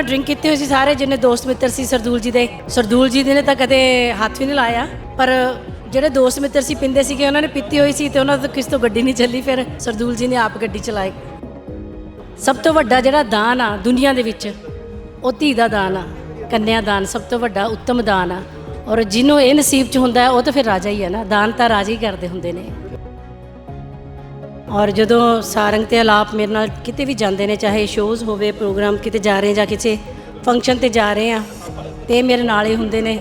ਉਹਨਾਂ ਡਰਿੰਕ ਕੀਤੇ ਹੋਏ ਸੀ ਸਾਰੇ ਜਿੰਨੇ ਦੋਸਤ ਮਿੱਤਰ ਸੀ ਸਰਦੂਲ ਜੀ ਦੇ। ਸਰਦੂਲ ਜੀ ਦੇ ਨੇ ਤਾਂ ਕਦੇ ਹੱਥ ਵੀ ਨਹੀਂ ਲਾਇਆ, ਪਰ ਜਿਹੜੇ ਦੋਸਤ ਮਿੱਤਰ ਸੀ, ਪਿੰਦੇ ਸੀਗੇ, ਉਹਨਾਂ ਨੇ ਪੀਤੀ ਹੋਈ ਸੀ ਤੇ ਉਹਨਾਂ ਤੋਂ ਕਿਸ ਤੋਂ ਗੱਡੀ ਨਹੀਂ ਚੱਲੀ, ਫਿਰ ਸਰਦੂਲ ਜੀ ਨੇ ਆਪ ਗੱਡੀ ਚਲਾਈ। ਸਭ ਤੋਂ ਵੱਡਾ ਜਿਹੜਾ ਦਾਨ ਆ ਦੁਨੀਆ ਦੇ ਵਿੱਚ, ਉਹ ਧੀ ਦਾ ਦਾਨ ਆ, ਕੰਨਿਆ ਦਾਨ ਸਭ ਤੋਂ ਵੱਡਾ, ਉੱਤਮ ਦਾਨ ਆ। ਔਰ ਜਿਹਨੂੰ ਇਹ ਨਸੀਬ ਚ ਹੁੰਦਾ ਉਹ ਤਾਂ ਫਿਰ ਰਾਜਾ ਹੀ ਹੈ ਨਾ। ਦਾਨ ਤਾਂ ਰਾਜਾ ਹੀ ਕਰਦੇ ਹੁੰਦੇ ਨੇ। ਔਰ ਜਦੋਂ ਸਾਰੰਗ ਤੇ ਆਲਾਪ ਮੇਰੇ ਨਾਲ ਕਿਤੇ ਵੀ ਜਾਂਦੇ ਨੇ ਚਾਹੇ ਸ਼ੋਜ਼ ਹੋਵੇ ਪ੍ਰੋਗਰਾਮ ਕਿਤੇ ਜਾ ਰਹੇ ਜਾਂ ਕਿਸੇ ਫੰਕਸ਼ਨ ਤੇ ਜਾ ਰਹੇ ਆ ਤੇ ਇਹ ਮੇਰੇ ਨਾਲ ਹੀ ਹੁੰਦੇ ਨੇ।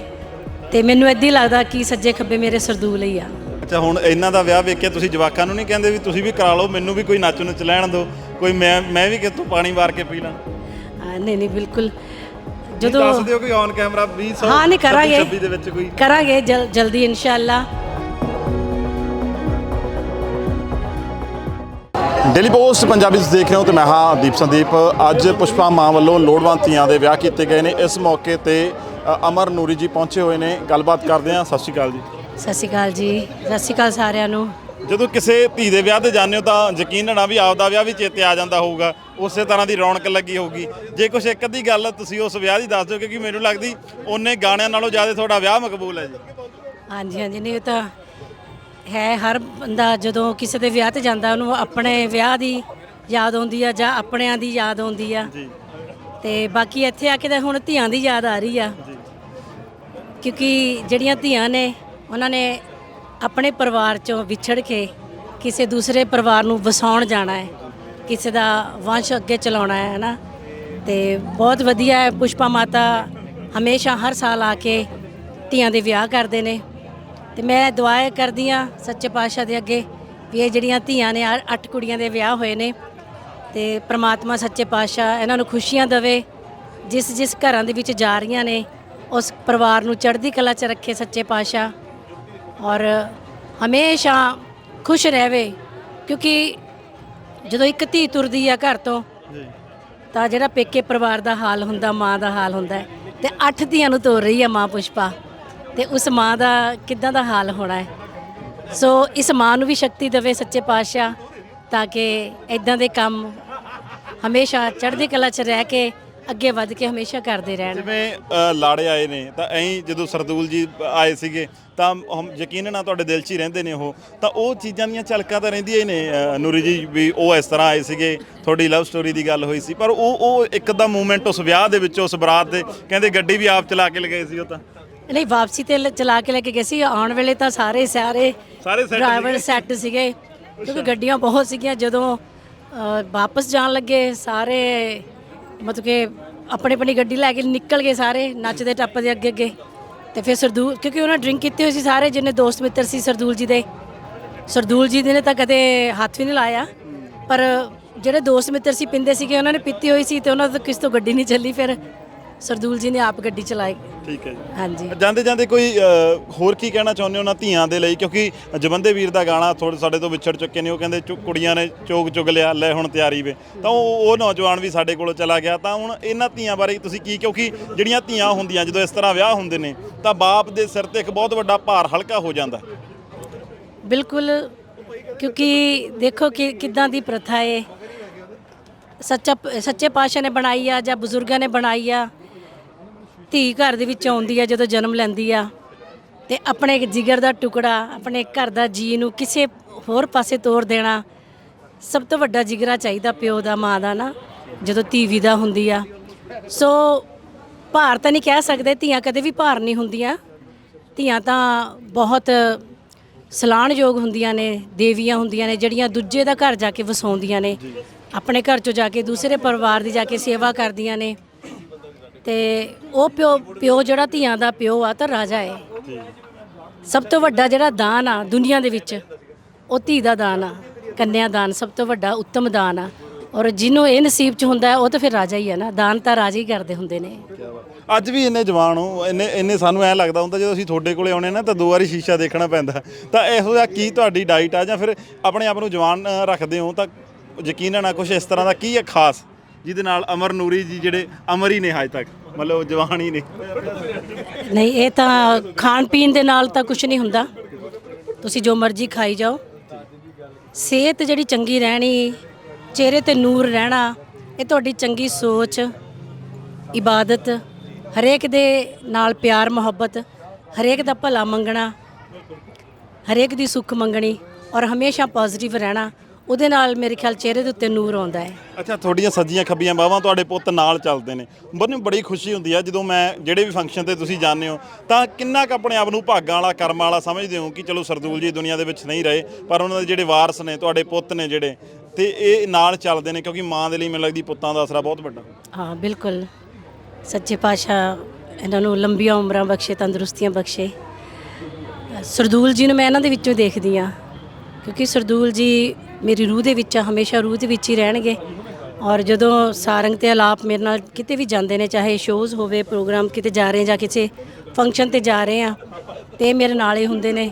ਤੇ ਮੈਨੂੰ ਏਦਾਂ ਹੀ ਲੱਗਦਾ ਕਿ ਸੱਜੇ ਖੱਬੇ ਮੇਰੇ ਸਰਦੂਲ ਹੀ ਆ। ਅੱਛਾ ਹੁਣ ਇਹਨਾਂ ਦਾ ਵਿਆਹ ਵੇਖ ਕੇ ਤੁਸੀਂ ਜਵਾਕਾਂ ਨੂੰ ਨਹੀਂ ਕਹਿੰਦੇ ਵੀ ਤੁਸੀਂ ਵੀ ਕਰਾ ਲਓ ਮੈਨੂੰ ਵੀ ਕੋਈ ਨੱਚ ਨੁੱਚ ਲੈਣ ਦਿਓ ਕੋਈ ਮੈਂ ਮੈਂ ਵੀ ਕਿਤੋਂ ਪਾਣੀ ਵਾਰ ਕੇ ਪੀ ਲਾਂ? ਆ, ਨਹੀਂ ਨਹੀਂ ਬਿਲਕੁਲ। ਜਦੋਂ ਜਦੋਂ ਦੱਸ ਦਿਓ ਕੋਈ ਔਨ ਕੈਮਰਾ 20 ਹਾਂ ਨਹੀਂ ਕਰਾਂਗੇ। 26 ਦੇ ਵਿੱਚ ਕੋਈ। ਕਰਾਂਗੇ ਜਲ- ਜਲਦੀ ਇਨਸ਼ਾਅੱਲਾ। ਡੇਲੀ ਪੋਸਟ ਪੰਜਾਬੀ ਤੁਸੀਂ ਦੇਖ ਰਹੇ ਹੋ ਤੇ ਮੈਂ ਹਾਂ ਦੀਪ ਸੰਦੀਪ। ਅੱਜ ਪੁਸ਼ਪਾ ਮਾਂ ਵੱਲੋਂ ਲੋੜਵੰਦ ਧੀਆਂ ਦੇ ਵਿਆਹ ਕੀਤੇ ਗਏ ਨੇ। ਇਸ ਮੌਕੇ ਤੇ ਅ, ਅਮਰ ਨੂਰੀ ਜੀ ਪਹੁੰਚੇ ਹੋਏ ਨੇ। ਗੱਲਬਾਤ ਕਰਦੇ ਹਾਂ। ਸਤਿ ਸ਼੍ਰੀ ਅਕਾਲ ਜੀ। ਸਤਿ ਸ਼੍ਰੀ ਅਕਾਲ ਜੀ। ਸਤਿ ਸ਼੍ਰੀ ਅਕਾਲ ਸਾਰਿਆਂ ਨੂੰ। ਜਦੋਂ ਕਿਸੇ ਧੀ ਦੇ ਵਿਆਹ ਤੇ ਜਾਂਦੇ ਹੋ ਤਾਂ ਯਕੀਨ ਨਾ ਵੀ ਆਪਦਾ ਵਿਆਹ ਵੀ ਚੇਤੇ ਆ ਜਾਂਦਾ ਹੋਊਗਾ। ਉਸੇ ਤਰ੍ਹਾਂ ਦੀ ਰੌਣਕ ਲੱਗੀ ਹੋਊਗੀ। ਜੇ ਕੁਛ ਇੱਕ ਅੱਧੀ ਗੱਲ ਤੁਸੀਂ ਉਸ ਵਿਆਹ ਦੀ ਦੱਸ ਦਿਓ ਕਿਉਂਕਿ ਮੈਨੂੰ ਲੱਗਦੀ ਉਹਨੇ ਗਾਣਿਆਂ ਨਾਲੋਂ ਜ਼ਿਆਦਾ ਤੁਹਾਡਾ ਵਿਆਹ ਮਕਬੂਲ ਹੈ ਜੀ। ਹਾਂਜੀ ਹਾਂਜੀ। ਨਹੀਂ ਤਾਂ ਹੈ ਹਰ ਬੰਦਾ ਜਦੋਂ ਕਿਸੇ ਦੇ ਵਿਆਹ ਤੇ ਜਾਂਦਾ ਉਹਨੂੰ ਆਪਣੇ ਵਿਆਹ ਦੀ ਯਾਦ ਆਉਂਦੀ ਆ ਜਾਂ ਆਪਣਿਆਂ ਦੀ ਯਾਦ ਆਉਂਦੀ ਆ। ਜੀ। ਤੇ ਬਾਕੀ ਇੱਥੇ ਆ ਕੇ ਤਾਂ ਹੁਣ ਧੀਆਂ ਦੀ ਯਾਦ ਆ ਰਹੀ ਆ। ਕਿਉਂਕਿ ਜਿਹੜੀਆਂ ਧੀਆਂ ਨੇ ਉਹਨਾਂ ਨੇ ਆਪਣੇ ਪਰਿਵਾਰ ਚੋਂ ਵਿਛੜ ਕੇ ਕਿਸੇ ਦੂਸਰੇ ਪਰਿਵਾਰ ਨੂੰ ਵਸਾਉਣ ਜਾਣਾ ਹੈ। ਕਿਸੇ ਦਾ ਵੰਸ਼ ਅੱਗੇ ਚਲਾਉਣਾ ਹੈ ਨਾ ਤੇ ਬਹੁਤ ਵਧੀਆ ਹੈ ਪੁਸ਼ਪਾ ਮਾਤਾ ਹਮੇਸ਼ਾ ਹਰ ਸਾਲ ਆ ਕੇ ਧੀਆਂ ਦੇ ਵਿਆਹ ਕਰਦੇ ਨੇ। ਤੇ ਮੈਂ ਦੁਆ ਕਰਦੀ ਆ ਸੱਚੇ ਪਾਤਸ਼ਾਹ ਦੇ ਅੱਗੇ ਵੀ ਇਹ ਜਿਹੜੀਆਂ ਧੀਆਂ ਨੇ ਅੱਠ- ਅੱਠ ਕੁੜੀਆਂ ਦੇ ਵਿਆਹ ਹੋਏ ਨੇ ਤੇ ਪ੍ਰਮਾਤਮਾ ਸੱਚੇ ਪਾਤਸ਼ਾਹ ਇਹਨਾਂ ਨੂੰ ਖੁਸ਼ੀਆਂ ਦੇਵੇ ਜਿਸ ਜਿਸ ਘਰਾਂ ਦੇ ਵਿੱਚ ਜਾ ਰਹੀਆਂ ਨੇ ਉਸ ਪਰਿਵਾਰ ਨੂੰ ਚੜ੍ਹਦੀ ਕਲਾ 'ਚ ਰੱਖੇ ਸੱਚੇ ਪਾਤਸ਼ਾਹ ਔਰ ਹਮੇਸ਼ਾ ਖੁਸ਼ ਰਹਵੇ ਕਿਉਂਕਿ ਜਦੋਂ ਇੱਕ ਧੀ ਤੁਰਦੀ ਆ ਘਰ ਤੋਂ ਤਾਂ ਜਿਹੜਾ ਪੇਕੇ ਪਰਿਵਾਰ ਦਾ ਹਾਲ ਹੁੰਦਾ ਮਾਂ ਦਾ ਹਾਲ ਹੁੰਦਾ ਹੈ, ਤੇ ਅੱਠ ਧੀਆਂ ਨੂੰ ਤੋਰ ਰਹੀ ਆ ਮਾਂ ਪੁਸ਼ਪਾ। ਤੇ ਉਸ ਮਾਂ ਦਾ ਕਿੱਦਾਂ ਦਾ ਹਾਲ ਹੋਣਾ ਹੈ? ਸੋ ਇਸ ਮਾਂ ਨੂੰ ਵੀ ਸ਼ਕਤੀ ਦੇਵੇ ਸੱਚੇ ਪਾਤਸ਼ਾਹ ਤਾਂ ਕਿ ਇਦਾਂ ਦੇ ਕੰਮ ਹਮੇਸ਼ਾ ਚੜ੍ਹਦੀ ਕਲਾ 'ਚ ਰਹਿ ਕੇ ਅੱਗੇ ਵੱਧ ਕੇ ਹਮੇਸ਼ਾ ਕਰਦੇ ਰਹਿਣ। ਜਿਵੇਂ ਅ, ਲਾੜੇ ਆਏ ਨੇ ਤਾਂ ਐਂ ਜਦੋਂ ਸਰਦੂਲ ਜੀ ਆਏ ਸੀਗੇ ਤਾਂ ਹਮ ਯਕੀਨ ਨਾਲ ਤੁਹਾਡੇ ਦਿਲ 'ਚ ਹੀ ਰਹਿੰਦੇ ਨੇ ਉਹ। ਤਾਂ ਉਹ ਚੀਜ਼ਾਂ ਦੀਆਂ ਝਲਕਾਂ ਤਾਂ ਰਹਿੰਦੀਆਂ ਹੀ ਨੇ ਅ, ਨੂਰੀ ਜੀ ਵੀ ਉਹ ਇਸ ਤਰ੍ਹਾਂ ਆਏ ਸੀਗੇ ਤੁਹਾਡੀ ਲਵ ਸਟੋਰੀ ਦੀ ਗੱਲ ਹੋਈ ਸੀ। ਪਰ ਉਹ ਉਹ ਇੱਕਦਮ ਮੂਮੈਂਟ ਉਸ ਵਿਆਹ ਦੇ ਵਿੱਚ ਉਸ ਬਰਾਤ ਦੇ ਕਹਿੰਦੇ ਗੱਡੀ ਵੀ ਆਪ ਚਲਾ ਕੇ ਲਗਾਏ ਸੀ ਉਹ ਤਾਂ। ਨਹੀਂ ਵਾਪਸੀ ਤੇ ਲ- ਚਲਾ ਕੇ ਲੈ ਕੇ ਗਏ ਸੀ। ਆਉਣ ਵੇਲੇ ਤਾਂ ਸਾਰੇ ਸਾਰੇ ਸਾਰੇ set ਡਰਾਈਵਰ ਸੈੱਟ ਸੀਗੇ ਕਿਉਂਕਿ ਗੱਡੀਆਂ ਬਹੁਤ ਸੀਗੀਆਂ। ਜਦੋਂ ਅ, ਵਾਪਸ ਜਾਣ ਲੱਗੇ ਸਾਰੇ ਮਤਲਬ ਕਿ ਆਪਣੀ ਆਪਣੀ ਗੱਡੀ ਲੈ ਕੇ ਨਿਕਲ ਗਏ ਸਾਰੇ ਨੱਚਦੇ ਟੱਪਦੇ ਅੱਗੇ ਅੱਗੇ। ਤੇ ਫਿਰ ਸਰਦੂਲ ਕਿਉਂਕਿ ਉਹਨਾਂ ਡਰਿੰਕ ਕੀਤੇ ਹੋਏ ਸੀ ਸਾਰੇ ਜਿੰਨੇ ਦੋਸਤ ਮਿੱਤਰ ਸੀ ਸਰਦੂਲ ਜੀ ਦੇ। ਸਰਦੂਲ ਜੀ ਦੇ ਨੇ ਤਾਂ ਕਦੇ ਹੱਥ ਵੀ ਨਹੀਂ ਲਾਇਆ। ਪਰ ਜਿਹੜੇ ਦੋਸਤ ਮਿੱਤਰ ਸੀ ਪਿੰਦੇ ਸੀਗੇ ਉਹਨਾਂ ਨੇ ਪੀਤੀ ਹੋਈ ਸੀ ਤੇ ਉਹਨਾਂ ਤੋਂ ਕਿਸ ਤੋਂ ਗੱਡੀ ਨਹੀਂ ਚੱਲੀ ਫਿਰ? ਸਰਦੂਲ ਜੀ ਨੇ ਆਪ ਗੱਡੀ ਚਲਾਈ। ਠੀਕ ਹੈ ਜੀ। ਹਾਂਜੀ। ਜਾਂਦੇ ਜਾਂਦੇ ਕੋਈ ਅ, ਹੋਰ ਕੀ ਕਹਿਣਾ ਚਾਹੁੰਦੇ ਹੋ ਉਹਨਾਂ ਧੀਆਂ ਦੇ ਲਈ? ਕਿਉਂਕਿ ਜਵੰਦੇ ਵੀਰ ਦਾ ਗਾਣਾ ਥੋੜੇ ਸਾਡੇ ਤੋਂ ਵਿਛੜ ਚੁੱਕੇ ਨੇ ਉਹ ਕਹਿੰਦੇ ਚੁ- ਕੁੜੀਆਂ ਨੇ ਚੋਗ ਚੁਗ ਲਿਆ ਲੈ ਹੁਣ ਤਿਆਰੀ ਵੇ। ਤਾਂ ਉਹ ਉਹ ਨੌਜਵਾਨ ਵੀ ਸਾਡੇ ਕੋਲੋਂ ਚਲਾ ਗਿਆ। ਤਾਂ ਹੁਣ ਇਹਨਾਂ ਧੀਆਂ ਬਾਰੇ ਤੁਸੀਂ ਕੀ ਕਿਉਂਕਿ ਜਿਹੜੀਆਂ ਧੀਆਂ ਹੁੰਦੀਆਂ ਜਦੋਂ ਇਸ ਤਰ੍ਹਾਂ ਵਿਆਹ ਹੁੰਦੇ ਨੇ ਤਾਂ ਬਾਪ ਦੇ ਸਿਰ ਤੇ ਇੱਕ ਬਹੁਤ ਵੱਡਾ ਭਾਰ ਹਲਕਾ ਹੋ ਜਾਂਦਾ। ਬਿਲਕੁਲ ਕਿਉਂਕਿ ਦੇਖੋ ਕਿ ਕਿਦਾਂ ਦੀ ਪ੍ਰਥਾ ਹੈ ਸੱਚਾ ਸੱਚੇ ਪਾਤਸ਼ਾਹ ਨੇ ਬਣਾਈ ਆ ਜਾਂ ਬਜ਼ੁਰਗਾਂ ਨੇ ਬਣਾਈ ਆ। ਧੀ ਘਰ ਦੇ ਵਿੱਚ ਆਉਂਦੀ ਆ ਜਦੋਂ ਜਨਮ ਲੈਂਦੀ ਆ ਤੇ ਆਪਣੇ ਜਿਗਰ ਦਾ ਟੁਕੜਾ ਆਪਣੇ ਘਰ ਦਾ ਜੀ ਨੂੰ ਕਿਸੇ ਹੋਰ ਪਾਸੇ ਤੋਰ ਦੇਣਾ ਸਭ ਤੋਂ ਵੱਡਾ ਜਿਗਰਾ ਚਾਹੀਦਾ ਪਿਓ ਦਾ ਮਾਂ ਦਾ ਨਾ ਜਦੋਂ ਧੀ ਵਿਦਾ ਹੁੰਦੀ ਆ। ਸੋ ਭਾਰ ਤਾਂ ਨਹੀਂ ਕਹਿ ਸਕਦੇ ਧੀਆਂ ਕਦੇ ਵੀ ਭਾਰ ਨਹੀਂ ਹੁੰਦੀਆਂ। ਧੀਆਂ ਤਾਂ ਬਹੁਤ ਸਲਾਣਯੋਗ ਹੁੰਦੀਆਂ ਨੇ ਦੇਵੀਆਂ ਹੁੰਦੀਆਂ ਨੇ ਜਿਹੜੀਆਂ ਦੂਜੇ ਦਾ ਘਰ ਜਾ ਕੇ ਵਸਾਉਂਦੀਆਂ ਨੇ। ਆਪਣੇ ਘਰ ਚੋਂ ਜਾ ਕੇ ਦੂਸਰੇ ਪਰਿਵਾਰ ਦੀ ਜਾ ਕੇ ਸੇਵਾ ਕਰਦੀਆਂ ਨੇ। ਤੇ ਉਹ ਪਿਓ ਪਿਓ ਜਿਹੜਾ ਧੀਆਂ ਦਾ ਪਿਓ ਆ ਤਾਂ ਰਾਜਾ ਹੈ ਸਭ ਤੋਂ ਵੱਡਾ ਜਿਹੜਾ ਦਾਨ ਆ ਦੁਨੀਆ ਦੇ ਵਿੱਚ ਉਹ ਧੀ ਦਾ ਦਾਨ ਆ ਕੰਨਿਆ ਦਾਨ ਸਭ ਤੋਂ ਵੱਡਾ ਉੱਤਮ ਦਾਨ ਆ। ਔਰ ਜਿਹਨੂੰ ਇਹ ਨਸੀਬ ਚ ਹੁੰਦਾ ਹੈ, ਉਹ ਤਾਂ ਫਿਰ ਰਾਜਾ ਹੀ ਹੈ ਨਾ ਦਾਨ ਤਾਂ ਰਾਜਾ ਹੀ ਕਰਦੇ ਹੁੰਦੇ ਨੇ। ਅੱਜ ਵੀ ਇੰਨੇ ਜਵਾਨ ਹੋ ਇੰਨੇ ਇੰਨੇ ਸਾਨੂੰ ਐ ਲੱਗਦਾ ਹੁੰਦਾ ਜਦੋਂ ਅਸੀਂ ਤੁਹਾਡੇ ਕੋਲੇ ਆਉਣੇ ਨਾ ਤਾਂ ਦੋ ਵਾਰੀ ਸ਼ੀਸ਼ਾ ਦੇਖਣਾ ਪੈਂਦਾ। ਤਾਂ ਇਹੋ ਜਿਹਾ ਕੀ ਤੁਹਾਡੀ ਡਾਈਟ ਆ ਜਾਂ ਫਿਰ ਆਪਣੇ ਆਪ ਨੂੰ ਜਵਾਨ ਅ, ਰੱਖਦੇ ਹੋ ਤਾਂ ਯਕੀਨ ਨਾ ਕੁਝ ਇਸ ਤਰ੍ਹਾਂ ਦਾ ਕੀ ਹੈ ਖਾਸ ਜਿਹਦੇ ਨਾਲ ਅਮਰ ਨੂਰੀ ਜੀ ਜਿਹੜੇ ਅਮਰ ਹੀ ਨੇ ਹਜੇ ਤੱਕ? ਮਤਲਬ ਜਵਾਨ ਹੀ ਨੇ। ਨਹੀਂ, ਇਹ ਤਾਂ ਖਾਣ ਪੀਣ ਦੇ ਨਾਲ ਤਾਂ ਕੁਝ ਨਹੀਂ ਹੁੰਦਾ। ਤੁਸੀਂ ਜੋ ਮਰਜ਼ੀ ਖਾਈ ਜਾਓ। ਸਿਹਤ ਜਿਹੜੀ ਚੰਗੀ ਰਹਿਣੀ, ਚਿਹਰੇ ਤੇ ਨੂਰ ਰਹਿਣਾ, ਇਹ ਤੁਹਾਡੀ ਚੰਗੀ ਸੋਚ, ਇਬਾਦਤ, ਹਰੇਕ ਦੇ ਨਾਲ ਪਿਆਰ, ਮੁਹੱਬਤ, ਹਰੇਕ ਦਾ ਭਲਾ ਮੰਗਣਾ, ਹਰੇਕ ਦੀ ਸੁੱਖ ਮੰਗਣੀ ਔਰ ਹਮੇਸ਼ਾ ਪੋਜ਼ਿਟਿਵ ਰਹਿਣਾ। ਉਹਦੇ ਨਾਲ ਮੇਰੇ ਖਿਆਲ ਚਿਹਰੇ ਦੇ ਉੱਤੇ ਨੂਰ ਆਉਂਦਾ ਹੈ। ਅੱਛਾ ਤੁਹਾਡੀਆਂ ਸੱਜੀਆਂ ਖੱਬੀਆਂ ਬਾਹਾਂ ਤੁਹਾਡੇ ਪੁੱਤ ਨਾਲ ਚੱਲਦੇ ਨੇ। ਮੈਨੂੰ ਬੜੀ ਖੁਸ਼ੀ ਹੁੰਦੀ ਆ ਜਦੋਂ ਮੈਂ ਜਿਹੜੇ ਵੀ ਫੰਕਸ਼ਨ ਤੇ ਤੁਸੀਂ ਜਾਂਦੇ ਹੋ ਤਾਂ ਕਿੰਨਾ ਕੁ ਆਪਣੇ ਆਪ ਨੂੰ ਭਾਗਾਂ ਵਾਲਾ ਕਰਮਾਂ ਵਾਲਾ ਸਮਝਦੇ ਹੋ ਕਿ ਚਲੋ ਸਰਦੂਲ ਜੀ ਦੁਨੀਆ ਦੇ ਵਿੱਚ ਨਹੀਂ ਰਹੇ ਪਰ ਉਹਨਾਂ ਦੇ ਜਿਹੜੇ ਵਾਰਸ ਨੇ ਤੁਹਾਡੇ ਪੁੱਤ ਨੇ ਜਿਹੜੇ ਤੇ ਇਹ ਨਾਲ ਚੱਲਦੇ ਨੇ ਕਿਉਂਕਿ ਮਾਂ ਦੇ ਲਈ ਮੈਨੂੰ ਲੱਗਦੀ ਪੁੱਤਾਂ ਦਾ ਆਸਰਾ ਬਹੁਤ ਵੱਡਾ। ਹਾਂ ਬਿਲਕੁਲ। ਸੱਚੇ ਪਾਤਸ਼ਾਹ ਇਹਨਾਂ ਨੂੰ ਲੰਬੀਆਂ ਉਮਰਾਂ ਬਖਸ਼ੇ ਤੰਦਰੁਸਤੀਆਂ ਬਖਸ਼ੇ। ਸਰਦੂਲ ਜੀ ਨੂੰ ਮੈਂ ਇਹਨਾਂ ਦੇ ਵਿੱਚੋਂ ਦੇਖਦੀ ਆ ਕਿਉਂਕਿ ਸਰਦੂਲ ਜੀ ਮੇਰੀ ਰੂਹ ਦੇ ਵਿੱਚ ਆ, ਹਮੇਸ਼ਾ ਰੂਹ ਦੇ ਵਿੱਚ ਹੀ ਰਹਿਣਗੇ। ਔਰ ਜਦੋਂ ਸਾਰੰਗ ਤੇ ਆਲਾਪ ਮੇਰੇ ਨਾਲ ਕਿਤੇ ਵੀ ਜਾਂਦੇ ਨੇ ਚਾਹੇ ਸ਼ੋਜ਼ ਹੋਵੇ ਪ੍ਰੋਗਰਾਮ ਕਿਤੇ ਜਾ ਰਹੇ ਜਾਂ ਕਿਸੇ ਫੰਕਸ਼ਨ ਤੇ ਜਾ ਰਹੇ ਆ ਤੇ ਮੇਰੇ ਨਾਲ ਹੀ ਹੁੰਦੇ ਨੇ।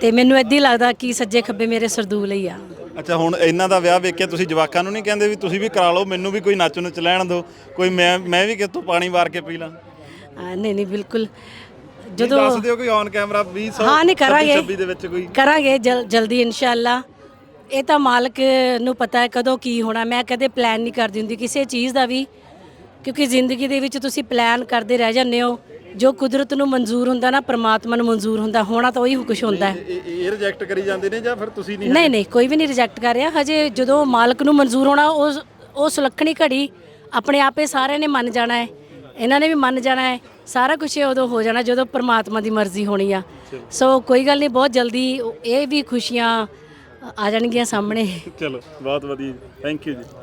ਤੇ ਮੈਨੂੰ ਏਦਾਂ ਹੀ ਲੱਗਦਾ ਕਿ ਸੱਜੇ ਖੱਬੇ ਮੇਰੇ ਸਰਦੂਲ ਹੀ ਆ। ਅੱਛਾ ਹੁਣ ਇਹਨਾਂ ਦਾ ਵਿਆਹ ਵੇਖ ਕੇ ਤੁਸੀਂ ਜਵਾਕਾਂ ਨੂੰ ਨਹੀਂ ਕਹਿੰਦੇ ਵੀ ਤੁਸੀਂ ਵੀ ਕਰਾ ਲਓ ਮੈਨੂੰ ਵੀ ਕੋਈ ਨੱਚ ਨੁੱਚ ਲੈਣ ਦਿਓ ਕੋਈ ਮੈਂ ਮੈਂ ਵੀ ਕਿਤੋਂ ਪਾਣੀ ਵਾਰ ਕੇ ਪੀ ਲਾਂ? ਆ, ਨਹੀਂ ਨਹੀਂ ਬਿਲਕੁਲ। ਜਦੋਂ ਜਦੋਂ ਦੱਸ ਦਿਓ ਕੋਈ ਔਨ ਕੈਮਰਾ 20 ਹਾਂ ਨਹੀਂ ਕਰਾਂਗੇ। 26 ਦੇ ਵਿੱਚ ਕੋਈ। ਕਰਾਂਗੇ ਜਲ- ਜਲਦੀ ਇਨਸ਼ਾਅੱਲਾ। ਇਹ ਤਾਂ ਮਾਲਕ ਨੂੰ ਪਤਾ ਹੈ ਕਦੋਂ ਕੀ ਹੋਣਾ। ਮੈਂ ਕਦੇ ਪਲਾਨ ਨਹੀਂ ਕਰਦੀ ਹੁੰਦੀ ਕਿਸੇ ਚੀਜ਼ ਦਾ ਵੀ ਕਿਉਂਕਿ ਜ਼ਿੰਦਗੀ ਦੇ ਵਿੱਚ ਤੁਸੀਂ ਪਲਾਨ ਕਰਦੇ ਰਹਿ ਜਾਂਦੇ ਹੋ। ਜੋ ਕੁਦਰਤ ਨੂੰ ਮਨਜ਼ੂਰ ਹੁੰਦਾ ਨਾ ਪ੍ਰਮਾਤਮਾ ਨੂੰ ਮਨਜ਼ੂਰ ਹੁੰਦਾ ਹੋਣਾ ਤਾਂ ਉਹੀ ਕੁਝ ਹੁੰਦਾ ਹੈ। ਇਹ ਰਿਜੈਕਟ ਕਰੀ ਜਾਂਦੇ ਨੇ ਜਾਂ ਫਿਰ ਤੁਸੀਂ ਨਹੀਂ ਨਹੀਂ ਨਹੀਂ ਕੋਈ ਵੀ ਨਹੀਂ ਰਿਜੈਕਟ ਕਰ ਰਿਹਾ। ਹਜੇ ਜਦੋਂ ਮਾਲਕ ਨੂੰ ਮਨਜ਼ੂਰ ਹੋਣਾ ਉਸ ਉਹ ਸੁਲੱਖਣੀ ਘੜੀ ਆਪਣੇ ਆਪੇ ਸਾਰਿਆਂ ਨੇ ਮੰਨ ਜਾਣਾ ਹੈ। ਇਹਨਾਂ ਨੇ ਵੀ ਮੰਨ ਜਾਣਾ ਹੈ। ਸਾਰਾ ਕੁਝ ਉਦੋਂ ਹੋ ਜਾਣਾ ਜਦੋਂ ਪ੍ਰਮਾਤਮਾ ਦੀ ਮਰਜ਼ੀ ਹੋਣੀ ਆ। ਸੋ ਕੋਈ ਗੱਲ ਨਹੀਂ ਬਹੁਤ ਜਲਦੀ ਇਹ ਵੀ ਖੁਸ਼ੀਆਂ ਆ ਜਾਣਗੀਆਂ ਸਾਹਮਣੇ। ਚਲੋ ਬਹੁਤ ਵਧੀਆ ਜੀ। ਥੈਂਕ ਯੂ ਜੀ।